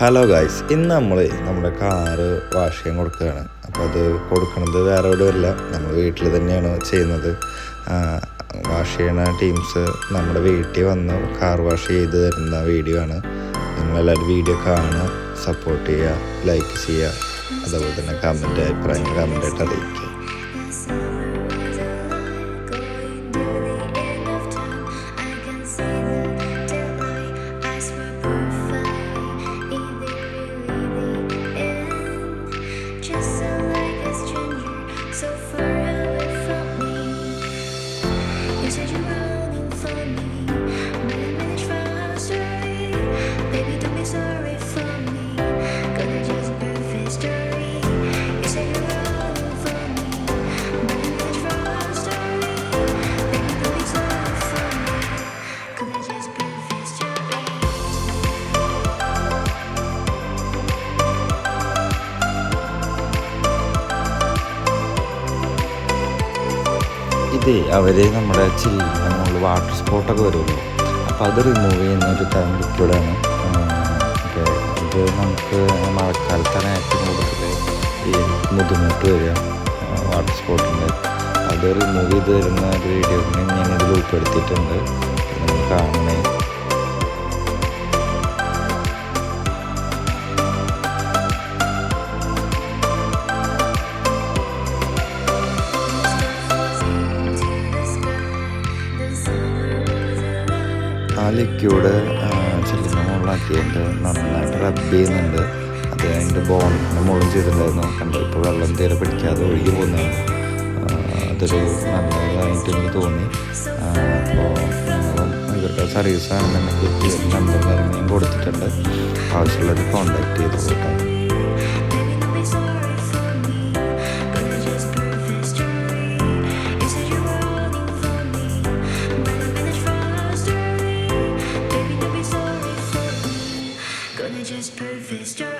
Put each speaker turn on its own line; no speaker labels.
Hello guys ഇന്ന് നമ്മൾ നമ്മുടെ കാറ് വാഷ് ചെയ്യാൻ കൊടുക്കുകയാണ്. അപ്പോൾ അത് കൊടുക്കുന്നത് വേറെ എവിടെയല്ല നമ്മൾ വീട്ടിൽ തന്നെയാണ് ചെയ്യുന്നത്. വാഷ് ചെയ്യണ ടീംസ് നമ്മുടെ വീട്ടിൽ വന്ന് കാർ വാഷ് ചെയ്ത് തരുന്ന വീഡിയോ ആണ്. നിങ്ങളെല്ലാവരും വീഡിയോ കാണുക സപ്പോർട്ട് ചെയ്യുക ലൈക്ക് ചെയ്യുക. അതുപോലെ തന്നെ കമന്റ് അഭിപ്രായങ്ങൾ കമന്റായിട്ട് അറിയിക്കുക.
结局吗
ഇത് അവർ നമ്മുടെ ചില്ലിന്റെ മുകളിൽ വാട്ടർ സ്പോട്ടൊക്കെ വരുമല്ലോ അപ്പോൾ അത് റിമൂവ് ചെയ്യുന്ന ഒരു തരം ലിക്വിഡാണ് ഇത് നമുക്ക് മഴക്കാലത്താണ് ഏറ്റവും കൂടുതൽ ഈ ബുദ്ധിമുട്ട് വരിക വാട്ടർ സ്പോട്ടിന്റെ അത് റിമൂവ് ചെയ്ത് തരുന്ന ഒരു വീഡിയോ ഞാനിതിൽ ഉൾപ്പെടുത്തിയിട്ടുണ്ട്. കാണണേ. ആ ലിക്വിഡ് ചില്ലിന്റെ മുകളിലാക്കിയിട്ട് നന്നായിട്ട് റബ് ചെയ്യുന്നുണ്ട്. അത് അതിന്റെ ബോണിന്റെ മുകളിൽ ചെയ്തിട്ടുണ്ടായിരുന്നു. കണ്ടോ ഇപ്പോൾ വെള്ളം തീരെ പിടിക്കാതെ ഒഴുകി പോകുന്നതാണ്. അതൊരു നല്ലതായിട്ട് എനിക്ക് തോന്നി. അപ്പോൾ ഇവരുടെ സർവീസ് ആണെന്നുണ്ടെങ്കിൽ നമ്പർ കാര്യങ്ങളും കൊടുത്തിട്ടുണ്ട്. ആവശ്യമുള്ളവർ കോൺടാക്ട് ചെയ്ത് കേട്ടോ. just perfect.